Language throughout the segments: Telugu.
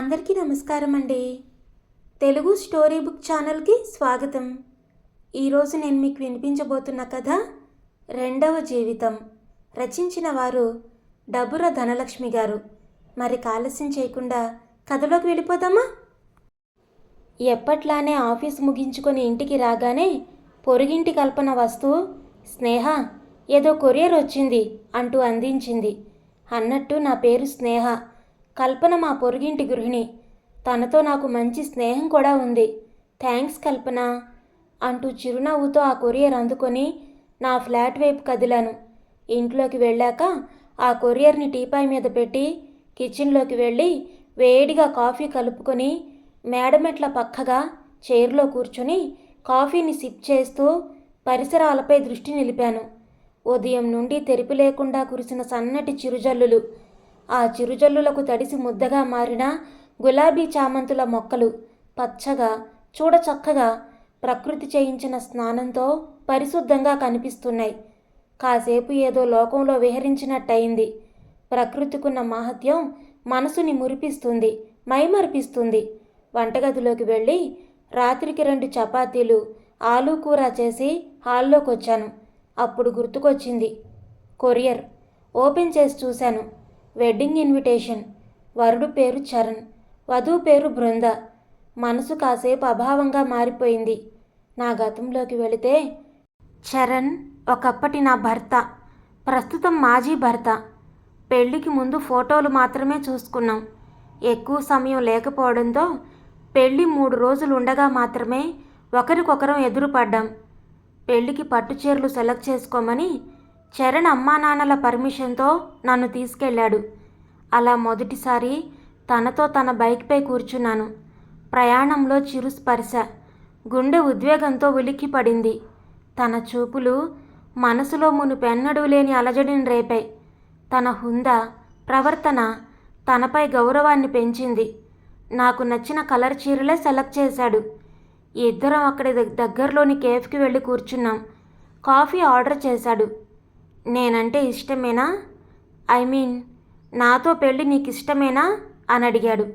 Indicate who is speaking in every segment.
Speaker 1: అందరికీ నమస్కారం అండి. తెలుగు స్టోరీ బుక్ ఛానల్కి స్వాగతం. ఈరోజు నేను మీకు వినిపించబోతున్న కథ రెండవ జీవితం. రచించిన వారు డబుర ధనలక్ష్మి గారు. మరి ఆలస్యం చేయకుండా కథలోకి వెళ్ళిపోదామా? ఎప్పట్లానే ఆఫీస్ ముగించుకొని ఇంటికి రాగానే పొరుగింటి కల్పన వస్తూ స్నేహ ఏదో కొరియర్ వచ్చింది అంటూ అందించింది. అన్నట్టు నా పేరు స్నేహ. కల్పన మా పొరుగింటి గృహిణి. తనతో నాకు మంచి స్నేహం కూడా ఉంది. థ్యాంక్స్ కల్పన? అంటూ చిరునవ్వుతో ఆ కొరియర్ అందుకొని నా ఫ్లాట్ వైపు కదిలాను. ఇంట్లోకి వెళ్ళాక ఆ కొరియర్ని టీపాయ్ మీద పెట్టి కిచెన్లోకి వెళ్ళి వేడిగా కాఫీ కలుపుకొని మేడమెట్ల పక్కగా చైర్లో కూర్చుని కాఫీని సిప్ చేస్తూ పరిసరాలపై దృష్టి నిలిపాను. ఉదయం నుండి తెరిపి లేకుండా కురిసిన సన్నటి చిరుజల్లులు ఆ చిరుజల్లులకు తడిసి ముద్దగా మారిన గులాబీ చామంతుల మొక్కలు పచ్చగా చూడచక్కగా ప్రకృతి చేయించిన స్నానంతో పరిశుద్ధంగా కనిపిస్తున్నాయి. కాసేపు ఏదో లోకంలో విహరించినట్టయింది. ప్రకృతికున్న మహత్యం మనసుని మురిపిస్తుంది మైమరిపిస్తుంది. వంటగదిలోకి వెళ్ళి రాత్రికి రెండు చపాతీలు ఆలూ కూర చేసి హాల్లోకి వచ్చాను అప్పుడు గుర్తుకొచ్చింది కొరియర్ ఓపెన్ చేసి చూశాను. Wedding invitation. వరుడు పేరు చరణ్. వధువు పేరు బృంద. మనసు కాసేపు అభావంగా మారిపోయింది. నా గతంలోకి వెళితే చరణ్ ఒకప్పటి నా భర్త. ప్రస్తుతం మాజీ భర్త. పెళ్ళికి ముందు ఫోటోలు మాత్రమే చూసుకున్నాం. ఎక్కువ సమయం లేకపోవడంతో పెళ్ళి మూడు రోజులు ఉండగా మాత్రమే ఒకరికొకరం ఎదురుపడ్డాం. పెళ్ళికి పట్టు చీరలు సెలెక్ట్ చేసుకోమని చరణ్ అమ్మా నాన్నల పర్మిషన్తో నన్ను తీసుకెళ్ళాడు. అలా మొదటిసారి తనతో తన బైక్పై కూర్చున్నాను. ప్రయాణంలో చిరు స్పర్శ. గుండె ఉద్వేగంతో ఉలిక్కిపడింది తన చూపులు మనసులో మునుపెన్నడూ లేని అలజడిని రేపాయి. తన హుందా ప్రవర్తన తనపై గౌరవాన్ని పెంచింది. నాకు నచ్చిన కలర్ చీరలే సెలెక్ట్ చేశాడు. ఇద్దరం అక్కడి దగ్గరలోని కేఫ్కి వెళ్ళి కూర్చున్నాం. కాఫీ ఆర్డర్ చేశాడు. నేనంటే ఇష్టమేనా? ఐ మీన్ నాతో పెళ్ళి నీకు ఇష్టమేనా అని అడిగాడు.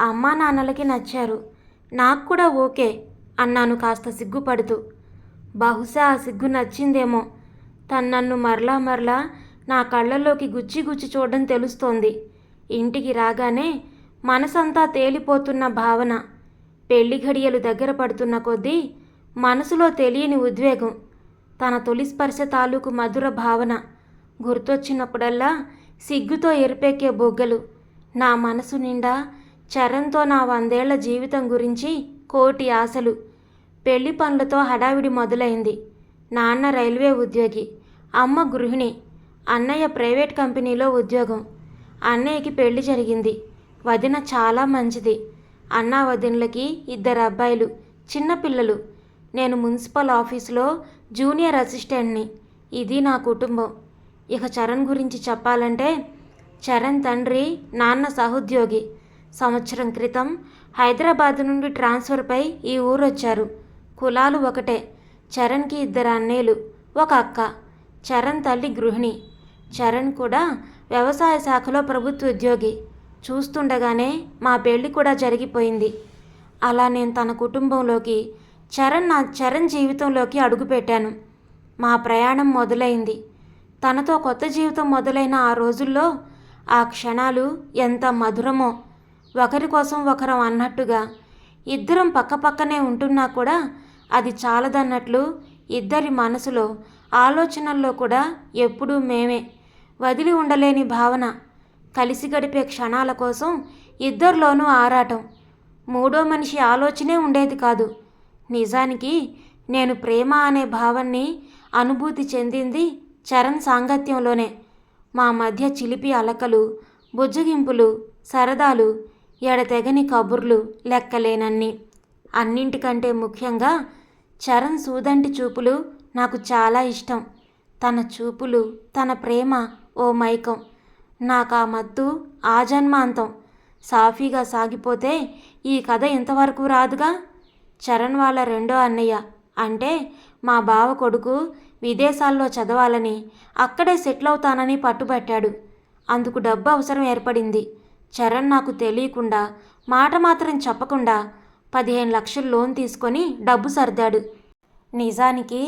Speaker 1: అమ్మా నాన్నలకి నచ్చారు. నాకు కూడా ఓకే అన్నాను కాస్త సిగ్గుపడుతూ. బహుశా ఆ సిగ్గు నచ్చిందేమో. తను నన్ను మరలా మరలా నా కళ్ళల్లోకి గుచ్చి గుచ్చి చూడడం తెలుస్తోంది. ఇంటికి రాగానే మనసంతా తేలిపోతున్న భావన పెళ్ళి ఘడియలు దగ్గర పడుతున్న కొద్దీ మనసులో తెలియని ఉద్వేగం. తన తొలి స్పర్శ తాలూకు మధుర భావన గుర్తొచ్చినప్పుడల్లా సిగ్గుతో ఎరిపెక్కే బొగ్గలు. నా మనసు నిండా చరణ్తో నా వందేళ్ళ జీవితం గురించి కోటి ఆశలు. పెళ్ళి పనులతో హడావిడి మొదలైంది. నాన్న రైల్వే ఉద్యోగి అమ్మ గృహిణి అన్నయ్య ప్రైవేట్ కంపెనీలో ఉద్యోగం. అన్నయ్యకి పెళ్ళి జరిగింది. వదిన చాలా మంచిది. అన్న వదినలకి ఇద్దరు అబ్బాయిలు చిన్నపిల్లలు నేను మున్సిపల్ ఆఫీసులో జూనియర్ అసిస్టెంట్ని. ఇది నా కుటుంబం. ఇక చరణ్ గురించి చెప్పాలంటే చరణ్ తండ్రి నాన్న సహోద్యోగి. సంవత్సరం క్రితం హైదరాబాద్ నుండి ట్రాన్స్ఫర్పై ఈ ఊరొచ్చారు. కులాలు ఒకటే. చరణ్కి ఇద్దరు అన్నయ్యలు ఒక అక్క. చరణ్ తల్లి గృహిణి. చరణ్ కూడా వ్యవసాయ శాఖలో ప్రభుత్వ ఉద్యోగి. చూస్తుండగానే మా పెళ్ళి కూడా జరిగిపోయింది. అలా నేను తన కుటుంబంలోకి చరణ్ నా చరణ్ జీవితంలోకి అడుగుపెట్టాను. మా ప్రయాణం మొదలైంది. తనతో కొత్త జీవితం మొదలైన ఆ రోజుల్లో ఆ క్షణాలు ఎంత మధురమో ఒకరి కోసం ఒకరం అన్నట్టుగా ఇద్దరం పక్కపక్కనే ఉంటున్నా కూడా అది చాలదన్నట్లు ఇద్దరి మనసులో ఆలోచనల్లో కూడా ఎప్పుడూ మేమే వదిలి ఉండలేని భావన. కలిసి గడిపే క్షణాల కోసం ఇద్దరిలోనూ ఆరాటం. మూడో మనిషి ఆలోచనే ఉండేది కాదు. నిజానికి నేను ప్రేమ అనే భావాన్ని అనుభూతి చెందింది చరణ్ సాంగత్యంలోనే. మా మధ్య చిలిపి అలకలు బుజ్జగింపులు సరదాలు ఎడతెగని కబుర్లు లెక్కలేనన్ని. అన్నింటికంటే ముఖ్యంగా చరణ్ సూదంటి చూపులు నాకు చాలా ఇష్టం. తన చూపులు తన ప్రేమ ఓ మైకం. నాకు ఆ మత్తు ఆ జన్మాంతం. సాఫీగా సాగిపోతే ఈ కథ ఇంతవరకు రాదుగా? చరణ్ వాళ్ళ రెండో అన్నయ్య. అంటే మా బావ కొడుకు విదేశాల్లో చదవాలని అక్కడే సెటిల్ అవుతానని పట్టుబట్టాడు. అందుకు డబ్బు అవసరం ఏర్పడింది. చరణ్ నాకు తెలియకుండా మాట మాత్రం చెప్పకుండా పదిహేను లక్షలు లోన్ తీసుకొని డబ్బు సర్దాడు. నిజానికి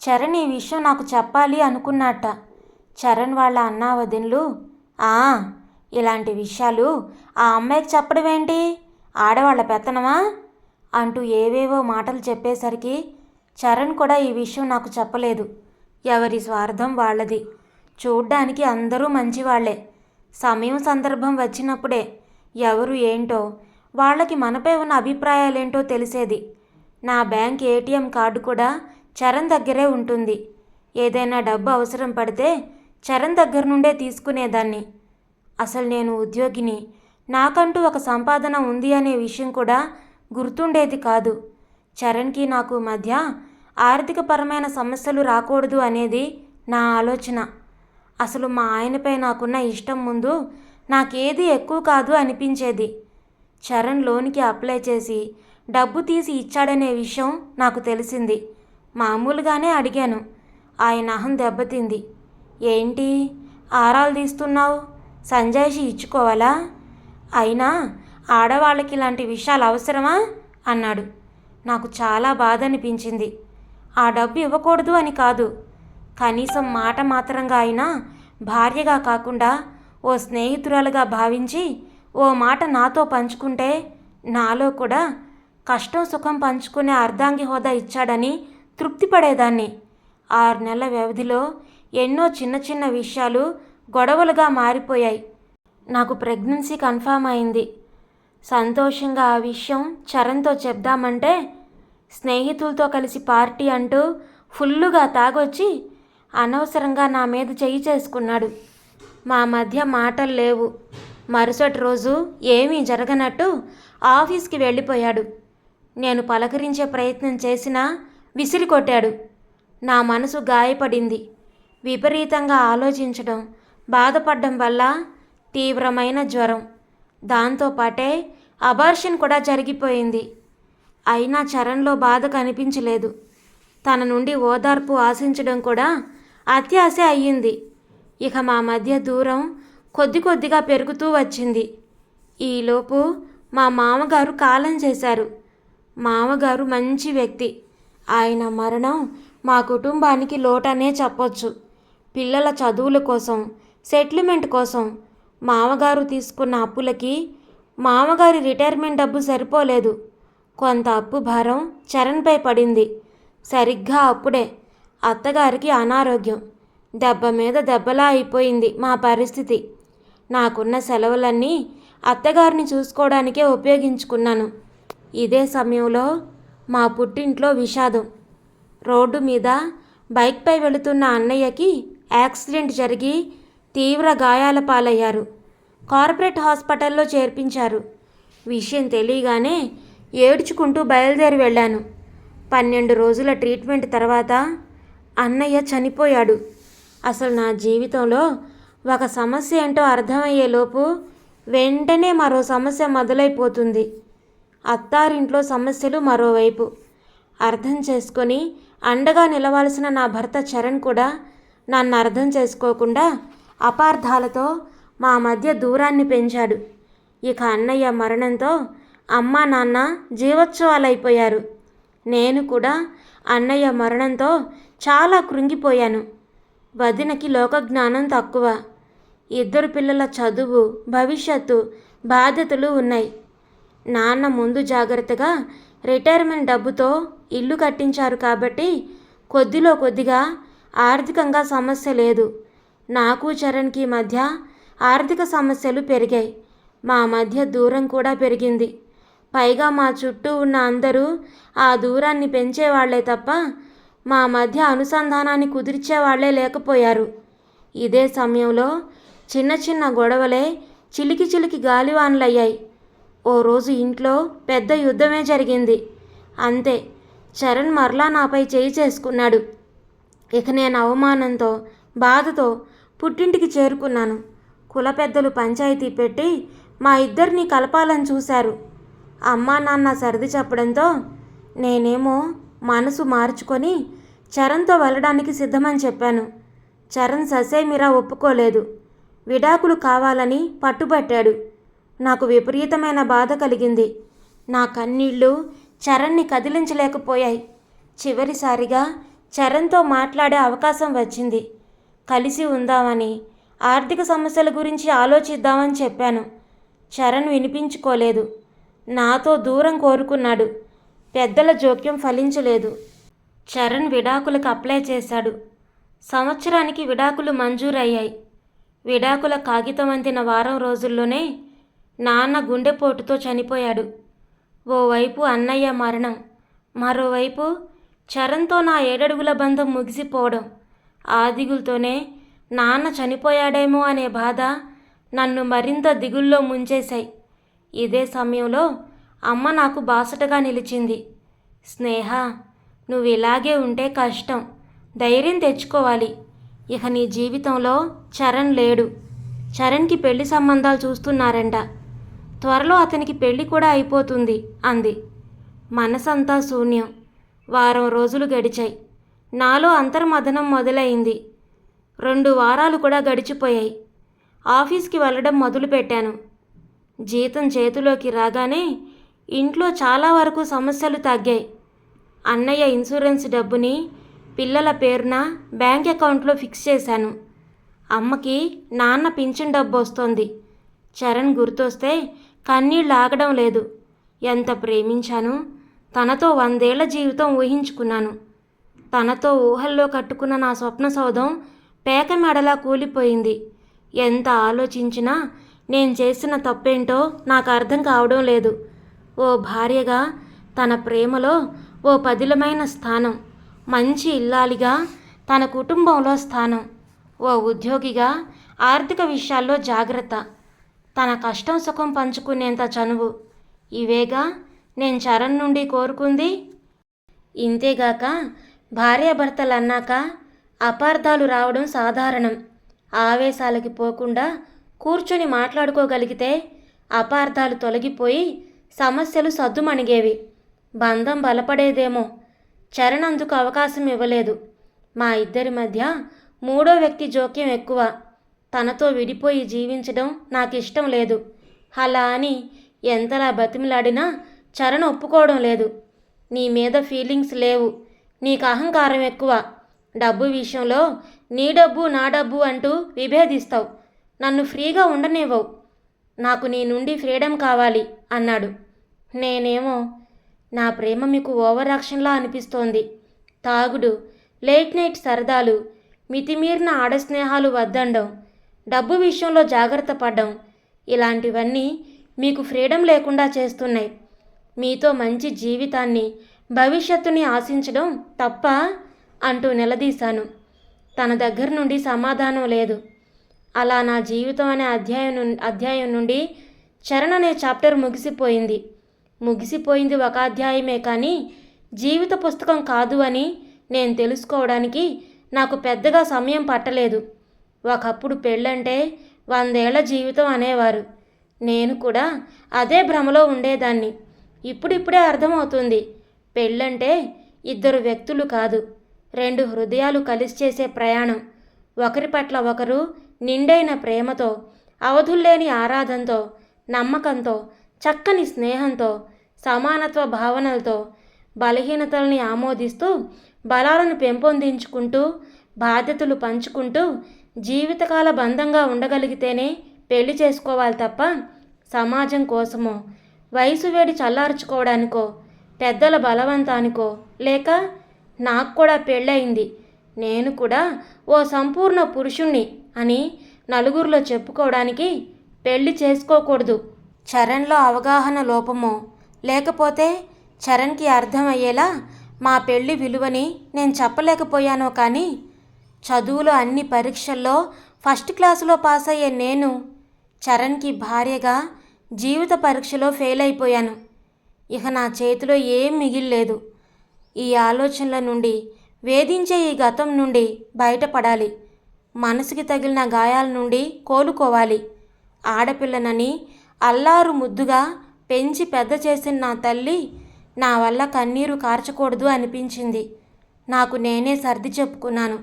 Speaker 1: చరణ్ ఈ విషయం నాకు చెప్పాలి అనుకున్నట్ట. చరణ్ వాళ్ళ అన్నా వదినలు "ఆ, ఇలాంటి విషయాలు ఆ అమ్మాయికి చెప్పడం ఏంటి ఆడవాళ్ళ పెత్తనమా? అంటూ ఏవేవో మాటలు చెప్పేసరికి చరణ్ కూడా ఈ విషయం నాకు చెప్పలేదు. ఎవరి స్వార్థం వాళ్ళది. చూడ్డానికి అందరూ మంచివాళ్ళే. సమయం సందర్భం వచ్చినప్పుడే ఎవరు ఏంటో వాళ్ళకి మనపై ఉన్న అభిప్రాయాలేంటో తెలిసేది. నా బ్యాంక్ ఏటీఎం కార్డు కూడా చరణ్ దగ్గరే ఉంటుంది. ఏదైనా డబ్బు అవసరం పడితే చరణ్ దగ్గర నుండే తీసుకునేదాన్ని. అసలు నేను ఉద్యోగిని. నాకంటూ ఒక సంపాదన ఉంది అనే విషయం కూడా గుర్తుండేది కాదు. చరణ్కి నాకు మధ్య ఆర్థికపరమైన సమస్యలు రాకూడదు అనేది నా ఆలోచన. అసలు మా ఆయనపై నాకున్న ఇష్టం ముందు నాకేది ఎక్కువ కాదు అనిపించేది. చరణ్ లోన్కి అప్లై చేసి డబ్బు తీసి ఇచ్చాడనే విషయం నాకు తెలిసింది. మామూలుగానే అడిగాను. ఆయన అహం దెబ్బతింది. ఏంటి? ఆరాలు తీస్తున్నావు? సంజాయిషి ఇచ్చుకోవాలా? అయినా ఆడవాళ్ళకి ఇలాంటి విషయాలు అవసరమా? అన్నాడు. నాకు చాలా బాధ అనిపించింది ఆ డబ్బు ఇవ్వకూడదు అని కాదు. కనీసం మాట మాత్రంగా అయినా భార్యగా కాకుండా ఓ స్నేహితురాలుగా భావించి ఓ మాట నాతో పంచుకుంటే నాలో కూడా కష్టం సుఖం పంచుకునే అర్ధాంగి హోదా ఇచ్చాడని తృప్తి పడేదాన్ని ఆరు నెలల వ్యవధిలో ఎన్నో చిన్న చిన్న విషయాలు గొడవలుగా మారిపోయాయి. నాకు ప్రెగ్నెన్సీ కన్ఫామ్ అయింది. సంతోషంగా ఆ విషయం చరణ్తో చెప్దామంటే స్నేహితులతో కలిసి పార్టీ అంటూ ఫుల్లుగా తాగొచ్చి అనవసరంగా నా మీద చెయ్యి చేసుకున్నాడు. మా మధ్య మాటలు లేవు. మరుసటి రోజు ఏమీ జరగనట్టు ఆఫీస్కి వెళ్ళిపోయాడు. నేను పలకరించే ప్రయత్నం చేసినా విసిరి కొట్టాడు నా మనసు గాయపడింది. విపరీతంగా ఆలోచించడం బాధపడడం వల్ల తీవ్రమైన జ్వరం. దాంతోపాటే అబార్షన్ కూడా జరిగిపోయింది. అయినా చరణ్లో బాధ కనిపించలేదు. తన నుండి ఓదార్పు ఆశించడం కూడా అత్యాశ అయ్యింది. ఇక మా మధ్య దూరం కొద్ది కొద్దిగా పెరుగుతూ వచ్చింది. ఈలోపు మా మామగారు కాలం చేశారు. మామగారు మంచి వ్యక్తి. ఆయన మరణం మా కుటుంబానికి లోటనే చెప్పొచ్చు. పిల్లల చదువుల కోసం సెటిల్మెంట్ కోసం మామగారు తీసుకున్న అప్పులకి మామగారి రిటైర్మెంట్ డబ్బు సరిపోలేదు. కొంత అప్పు భారం చరణ్పై పడింది. సరిగ్గా అప్పుడే అత్తగారికి అనారోగ్యం. దెబ్బ మీద దెబ్బలా అయిపోయింది మా పరిస్థితి. నాకున్న సెలవులన్నీ అత్తగారిని చూసుకోవడానికే ఉపయోగించుకున్నాను. ఇదే సమయంలో మా పుట్టింట్లో విషాదం. రోడ్డు మీద బైక్పై వెళుతున్న అన్నయ్యకి యాక్సిడెంట్ జరిగి తీవ్ర గాయాల పాలయ్యారు. కార్పొరేట్ హాస్పిటల్లో చేర్పించారు. విషయం తెలియగానే ఏడ్చుకుంటూ బయలుదేరి వెళ్ళాను. పన్నెండు రోజుల ట్రీట్మెంట్ తర్వాత అన్నయ్య చనిపోయాడు. అసలు నా జీవితంలో ఒక సమస్య ఏంటో అర్థమయ్యేలోపు వెంటనే మరో సమస్య మొదలైపోతుంది. అత్తారింట్లో సమస్యలు మరోవైపు. అర్థం చేసుకొని అండగా నిలవాల్సిన నా భర్త చరణ్ కూడా నన్ను అర్థం చేసుకోకుండా అపార్థాలతో మా మధ్య దూరాన్ని పెంచాడు. ఇక అన్నయ్య మరణంతో అమ్మ నాన్న జీవోత్సవాలైపోయారు. నేను కూడా అన్నయ్య మరణంతో చాలా కృంగిపోయాను. వదినకి లోకజ్ఞానం తక్కువ. ఇద్దరు పిల్లల చదువు భవిష్యత్తు బాధ్యతలు ఉన్నాయి. నాన్న ముందు జాగ్రత్తగా రిటైర్మెంట్ డబ్బుతో ఇల్లు కట్టించారు కాబట్టి కొద్దిలో కొద్దిగా ఆర్థికంగా సమస్య లేదు. నాకు చరణ్కి మధ్య ఆర్థిక సమస్యలు పెరిగాయి. మా మధ్య దూరం కూడా పెరిగింది. పైగా మా చుట్టూ ఉన్న అందరూ ఆ దూరాన్ని పెంచేవాళ్ళే తప్ప మా మధ్య అనుసంధానాన్ని కుదిర్చేవాళ్ళే లేకపోయారు. ఇదే సమయంలో చిన్న చిన్న గొడవలే చిలికి చిలికి గాలివాన్లయ్యాయి. ఓ రోజు ఇంట్లో పెద్ద యుద్ధమే జరిగింది. అంతే చరణ్ మరలా నాపై చేయి చేసుకున్నాడు. ఇక నేను అవమానంతో బాధతో పుట్టింటికి చేరుకున్నాను. కుల పెద్దలు పంచాయతీ పెట్టి మా ఇద్దరిని కలపాలని చూశారు. అమ్మా నాన్న సర్ది చెప్పడంతో నేనేమో మనసు మార్చుకొని చరణ్తో వెళ్ళడానికి సిద్ధమని చెప్పాను. చరణ్ ససేమిరా ఒప్పుకోలేదు. విడాకులు కావాలని పట్టుబట్టాడు. నాకు విపరీతమైన బాధ కలిగింది. నా కన్నీళ్ళు చరణ్ని కదిలించలేకపోయాయి. చివరిసారిగా చరణ్తో మాట్లాడే అవకాశం వచ్చింది. కలిసి ఉందామని ఆర్థిక సమస్యల గురించి ఆలోచిద్దామని చెప్పాను. చరణ్ వినిపించుకోలేదు. నాతో దూరం కోరుకున్నాడు. పెద్దల జోక్యం ఫలించలేదు. చరణ్ విడాకులకు అప్లై చేశాడు. సంవత్సరానికి విడాకులు మంజూరయ్యాయి. విడాకుల కాగితం అందిన వారం రోజుల్లోనే నాన్న గుండెపోటుతో చనిపోయాడు. ఓవైపు అన్నయ్య మరణం. మరోవైపు చరణ్తో నా ఏడడుగుల బంధం ముగిసిపోవడం. ఆ దిగులతోనే నాన్న చనిపోయాడేమో అనే బాధ నన్ను మరింత దిగుల్లో ముంచేశాయి. ఇదే సమయంలో అమ్మ నాకు బాసటగా నిలిచింది. స్నేహ నువ్వు ఇలాగే ఉంటే కష్టం. ధైర్యం తెచ్చుకోవాలి. ఇక నీ జీవితంలో చరణ్ లేడు. చరణ్కి పెళ్ళి సంబంధాలు చూస్తున్నారంట. త్వరలో అతనికి పెళ్ళి కూడా అయిపోతుంది అంది. మనసంతా శూన్యం. వారం రోజులు గడిచాయి. నాలో అంతర్మథనం మొదలైంది. రెండు వారాలు కూడా గడిచిపోయాయి. ఆఫీస్కి వెళ్ళడం మొదలుపెట్టాను. జీతం చేతిలోకి రాగానే ఇంట్లో చాలా వరకు సమస్యలు తగ్గాయి. అన్నయ్య ఇన్సూరెన్స్ డబ్బుని పిల్లల పేరున బ్యాంక్ అకౌంట్లో ఫిక్స్ చేశాను. అమ్మకి నాన్న పింఛన్ డబ్బు వస్తోంది. చరణ్ గుర్తొస్తే కన్నీళ్ళు ఆగడం లేదు. ఎంత ప్రేమించాను? తనతో వందేళ్ళ జీవితం ఊహించుకున్నాను. తనతో ఊహల్లో కట్టుకున్న నా స్వప్న సౌధం పేక మెడలా కూలిపోయింది. ఎంత ఆలోచించినా నేను చేసిన తప్పేంటో నాకు అర్థం కావడం లేదు. ఓ భార్యగా తన ప్రేమలో ఓ పదిలమైన స్థానం మంచి ఇల్లాలిగా తన కుటుంబంలో స్థానం ఓ ఉద్యోగిగా ఆర్థిక విషయాల్లో జాగ్రత్త తన కష్టం సుఖం పంచుకునేంత చనువు. ఇవేగా నేను చరణ్ నుండి కోరుకుంది. ఇంతేగాక భార్యాభర్తలు అన్నాక అపార్థాలు రావడం సాధారణం. ఆవేశాలకి పోకుండా కూర్చొని మాట్లాడుకోగలిగితే అపార్థాలు తొలగిపోయి సమస్యలు సద్దుమణిగేవి. బంధం బలపడేదేమో. చరణ్ అందుకు అవకాశం ఇవ్వలేదు. మా ఇద్దరి మధ్య మూడో వ్యక్తి జోక్యం ఎక్కువ. తనతో విడిపోయి జీవించడం నాకు ఇష్టం లేదు. అలా అని ఎంతలా బతిమిలాడినా చరణ్ ఒప్పుకోవడం లేదు. నీ మీద ఫీలింగ్స్ లేవు. నీకు అహంకారం ఎక్కువ. డబ్బు విషయంలో నీ డబ్బు నా డబ్బు అంటూ విభేదిస్తావు. నన్ను ఫ్రీగా ఉండనివ్వవు. నాకు నీ నుండి ఫ్రీడమ్ కావాలి అన్నాడు. నేనేమో నా ప్రేమ మీకు ఓవర్ యాక్షన్లా అనిపిస్తోంది. తాగుడు లేట్ నైట్ సరదాలు మితిమీరిన ఆడస్నేహాలు వద్దండం డబ్బు విషయంలో జాగ్రత్త పడ్డం ఇలాంటివన్నీ మీకు ఫ్రీడమ్ లేకుండా చేస్తున్నాయి. మీతో మంచి జీవితాన్ని భవిష్యత్తుని ఆశించడం తప్ప అంటూ నిలదీశాను. తన దగ్గర నుండి సమాధానం లేదు. అలా నా జీవితం అనే అధ్యాయం అధ్యాయం నుండి చరణ్ అనే చాప్టర్ ముగిసిపోయింది. ముగిసిపోయింది ఒక అధ్యాయమే కానీ జీవిత పుస్తకం కాదు అని నేను తెలుసుకోవడానికి నాకు పెద్దగా సమయం పట్టలేదు. ఒకప్పుడు పెళ్ళంటే వందేళ్ళ జీవితం అనేవారు. నేను కూడా అదే భ్రమలో ఉండేదాన్ని. ఇప్పుడిప్పుడే అర్థమవుతుంది. పెళ్ళంటే ఇద్దరు వ్యక్తులు కాదు రెండు హృదయాలు కలిసి చేసే ప్రయాణం. ఒకరి పట్ల ఒకరు నిండైన ప్రేమతో అవధుల్లేని ఆరాధనతో నమ్మకంతో చక్కని స్నేహంతో సమానత్వ భావనలతో బలహీనతల్ని ఆమోదిస్తూ బలాలను పెంపొందించుకుంటూ బాధ్యతలు పంచుకుంటూ జీవితకాల బంధంగా ఉండగలిగితేనే పెళ్ళి చేసుకోవాలి తప్ప సమాజం కోసమో వయసు వేడి చల్లార్చుకోవడానికో పెద్దల బలవంతానికో లేక నాకు కూడా పెళ్ళయింది. నేను కూడా ఓ సంపూర్ణ పురుషుణ్ణి అని నలుగురిలో చెప్పుకోవడానికి పెళ్ళి చేసుకోకూడదు. చరణ్లో అవగాహన లోపమో లేకపోతే చరణ్కి అర్థమయ్యేలా మా పెళ్ళి విలువని నేను చెప్పలేకపోయానో కానీ చదువులో అన్ని పరీక్షల్లో ఫస్ట్ క్లాసులో పాస్ అయ్యే నేను చరణ్కి భార్యగా జీవిత పరీక్షలో ఫెయిల్ అయిపోయాను ఇక నా చేతిలో ఏం మిగిల్లేదు. ఈ ఆలోచనల నుండి వేధించే ఈ గతం నుండి బయటపడాలి. మనసుకి తగిలిన గాయాల నుండి కోలుకోవాలి. ఆడపిల్లనని అల్లారు ముద్దుగా పెంచి పెద్ద చేసిన నా తల్లి నా వల్ల కన్నీరు కార్చకూడదు అనిపించింది. నాకు నేనే సర్ది చెప్పుకున్నాను.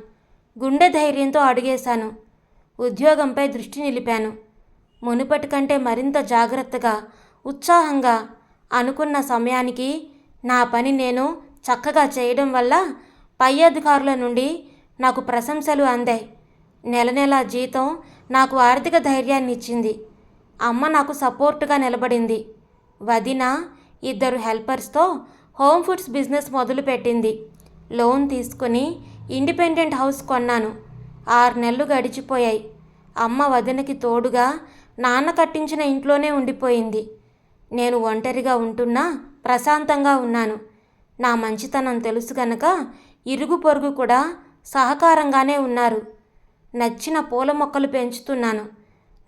Speaker 1: గుండె ధైర్యంతో అడిగేశాను. ఉద్యోగంపై దృష్టి నిలిపాను. మునుపటి కంటే మరింత జాగ్రత్తగా ఉత్సాహంగా అనుకున్న సమయానికి నా పని నేను చక్కగా చేయడం వల్ల పై అధికారుల నుండి నాకు ప్రశంసలు అందాయి. నెల నెల జీతం నాకు ఆర్థిక ధైర్యాన్ని ఇచ్చింది. అమ్మ నాకు సపోర్టుగా నిలబడింది. వదిన ఇద్దరు హెల్పర్స్తో హోమ్ ఫుడ్స్ బిజినెస్ మొదలుపెట్టింది లోన్ తీసుకుని ఇండిపెండెంట్ హౌస్ కొన్నాను. ఆరు నెలలు గడిచిపోయాయి. అమ్మ వదినకి తోడుగా నాన్న కట్టించిన ఇంట్లోనే ఉండిపోయింది. నేను ఒంటరిగా ఉంటున్నా ప్రశాంతంగా ఉన్నాను. నా మంచితనం తెలుసు గనక ఇరుగు పొరుగు కూడా సహకారంగానే ఉన్నారు. నచ్చిన పూల మొక్కలు పెంచుతున్నాను.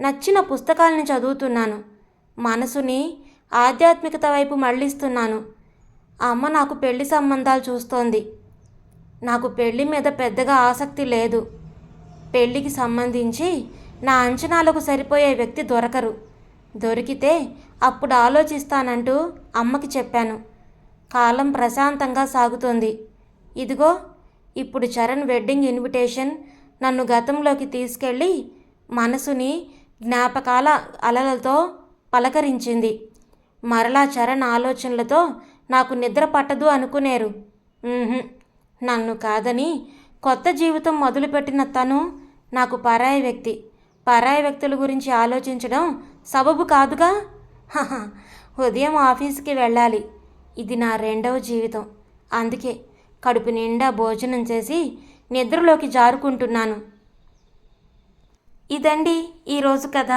Speaker 1: నచ్చిన పుస్తకాలను చదువుతున్నాను. మనసుని ఆధ్యాత్మికత వైపు మళ్ళిస్తున్నాను. అమ్మ నాకు పెళ్ళి సంబంధాలు చూస్తోంది. నాకు పెళ్ళి మీద పెద్దగా ఆసక్తి లేదు. పెళ్ళికి సంబంధించి నా అంచనాలకు సరిపోయే వ్యక్తి దొరకరు. దొరికితే అప్పుడు ఆలోచిస్తానంటూ అమ్మకి చెప్పాను. కాలం ప్రశాంతంగా సాగుతోంది. ఇదిగో ఇప్పుడు చరణ్ వెడ్డింగ్ ఇన్విటేషన్ నన్ను గతంలోకి తీసుకెళ్ళి మనసుని జ్ఞాపకాల అలలతో పలకరించింది. మరలా చరణ్ ఆలోచనలతో నాకు నిద్ర పట్టదు అనుకునేరు. నన్ను కాదని కొత్త జీవితం మొదలుపెట్టిన తను నాకు పరాయి వ్యక్తి. పరాయి వ్యక్తుల గురించి ఆలోచించడం సబబు కాదుగా? ఉదయం ఆఫీస్కి వెళ్ళాలి. ఇది నా రెండవ జీవితం. అందుకే కడుపు నిండా భోజనం చేసి నిద్రలోకి జారుకుంటున్నాను. ఇదండి ఈరోజు కథ.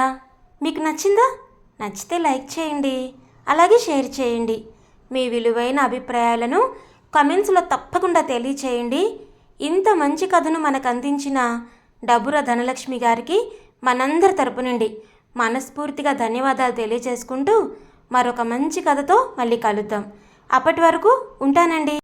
Speaker 1: మీకు నచ్చిందా? నచ్చితే లైక్ చేయండి. అలాగే షేర్ చేయండి. మీ విలువైన అభిప్రాయాలను కమెంట్స్లో తప్పకుండా తెలియచేయండి. ఇంత మంచి కథను మనకు అందించిన డబుర ధనలక్ష్మి గారికి మనందరి తరపు నుండి మనస్ఫూర్తిగా ధన్యవాదాలు తెలియజేసుకుంటూ మరొక మంచి కథతో మళ్ళీ కలుద్దాం. అప్పటి వరకు ఉంటానండి.